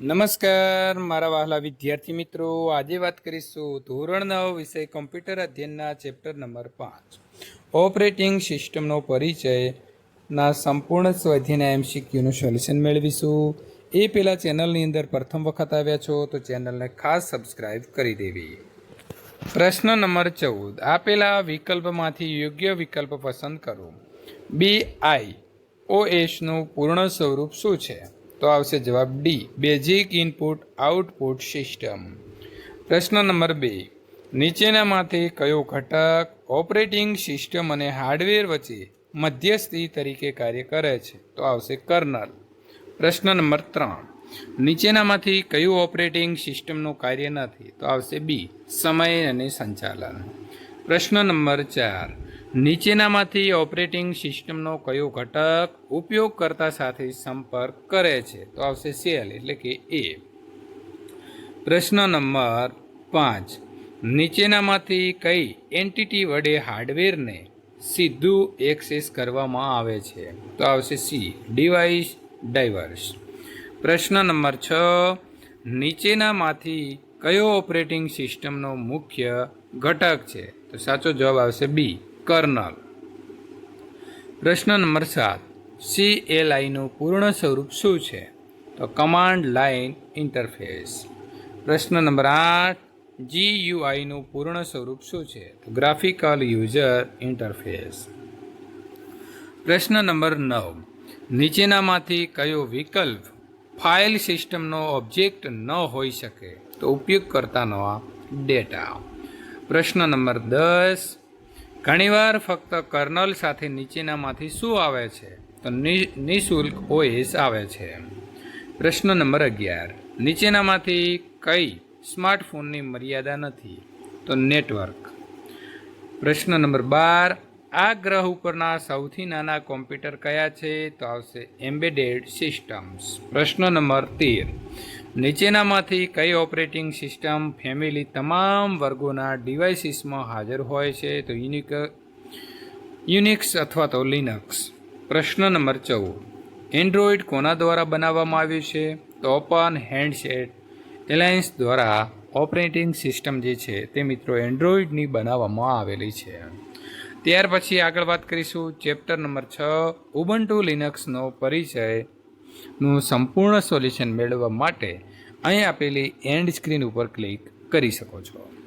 નમસ્કાર, મારા વહાલા વિદ્યાર્થી મિત્રો. આજે વાત કરીશું ધોરણ નવ વિષય કમ્પ્યુટર અધ્યયનના ચેપ્ટર નંબર પાંચ. ઓપરેટિંગ સિસ્ટમનો પરિચયના સંપૂર્ણ સ્વાધ્યાયના એમસીક્યુનું સોલ્યુશન મેળવીશું. એ પહેલાં ચેનલની અંદર પ્રથમ વખત આવ્યા છો તો ચેનલને ખાસ સબસ્ક્રાઇબ કરી દેવી. પ્રશ્ન નંબર ચૌદ. આપેલા વિકલ્પમાંથી યોગ્ય વિકલ્પ પસંદ કરો. બી આઈ ઓ એસનું પૂર્ણ સ્વરૂપ શું છે? તો આવશે જવાબ D basic input output system પ્રશ્ન નંબર બે. નીચેનામાંથી કયો ઘટક ઓપરેટિંગ સિસ્ટમ અને હાર્ડવેર વચ્ચે મધ્યસ્થી તરીકે કાર્ય કરે છે? તો આવશે કર્નલ. પ્રશ્ન નંબર ત્રણ. નીચેનામાંથી કયું ઓપરેટિંગ સિસ્ટમનું કાર્ય નથી? તો આવશે બી સમય અને સંચાલન. પ્રશ્ન નંબર ચાર. નીચેનામાંથી ઓપરેટિંગ સિસ્ટમનો કયો ઘટક ઉપયોગકર્તા સાથે સંપર્ક કરે છે? તો આવશે સેલ, એટલે કે એ. પ્રશ્ન નંબર પાંચ. નીચેનામાંથી કઈ એન્ટિટી વડે હાર્ડવેરને સીધું એક્સેસ કરવામાં આવે છે? તો આવશે સી, ડિવાઇસ ડાઇવર્સ પ્રશ્ન નંબર છ. નીચેનામાંથી કયો ઓપરેટિંગ સિસ્ટમનો મુખ્ય ઘટક છે? તો સાચો જવાબ આવશે બી. કર્નલ. પ્રશ્ન નંબર સાત. સી એલ આઈનું પૂર્ણ સ્વરૂપ શું છે? તો કમાન્ડ લાઇન ઇન્ટરફેસ પ્રશ્ન નંબર આઠ. જી યુ પૂર્ણ સ્વરૂપ શું છે? તો ગ્રાફિકલ યુઝર ઇન્ટરફેસ પ્રશ્ન નંબર નવ. નીચેનામાંથી કયો વિકલ્પ ફાઇલ સિસ્ટમનો ઓબ્જેક્ટ ન હોઈ શકે? તો ઉપયોગકર્તાનો ડેટા પ્રશ્ન નંબર દસ. ઘણીવાર ફક્ત કર્નલ સાથે નીચેનામાંથી શું આવે છે, તો નિઃશુલ્ક ઓએસ આવે છે. પ્રશ્ન નંબર અગિયાર. નીચેનામાંથી કઈ સ્માર્ટફોનની મર્યાદા નથી, તો નેટવર્ક. પ્રશ્ન નંબર બાર. આ ગ્રહ ઉપરના સૌથી નાના કોમ્પ્યુટર કયા છે, તો આવશે એમ્બેડેડ સિસ્ટમ્સ. પ્રશ્ન નંબર તેર. નીચેનામાંથી કઈ ઓપરેટિંગ સિસ્ટમ ફેમિલી તમામ વર્ગોના ડિવાઇસીસમાં હાજર હોય છે તો યુનિક યુનિક્સ અથવા તો લિનક્સ. પ્રશ્ન નંબર ચૌદ. એન્ડ્રોઈડ કોના દ્વારા બનાવવામાં આવ્યું છે? તો ઓપન હેન્ડસેટ એલાયન્સ દ્વારા ઓપરેટિંગ સિસ્ટમ જે છે તે મિત્રો એન્ડ્રોઈડની બનાવવામાં આવેલી છે. ત્યાર પછી આગળ વાત કરીશું ચેપ્ટર નંબર છ, ઉબન્ટુ લિનક્સનો પરિચયનું સંપૂર્ણ સોલ્યુશન મેળવવા માટે અહીં આપેલી એન્ડ સ્ક્રીન ઉપર ક્લિક કરી શકો છો.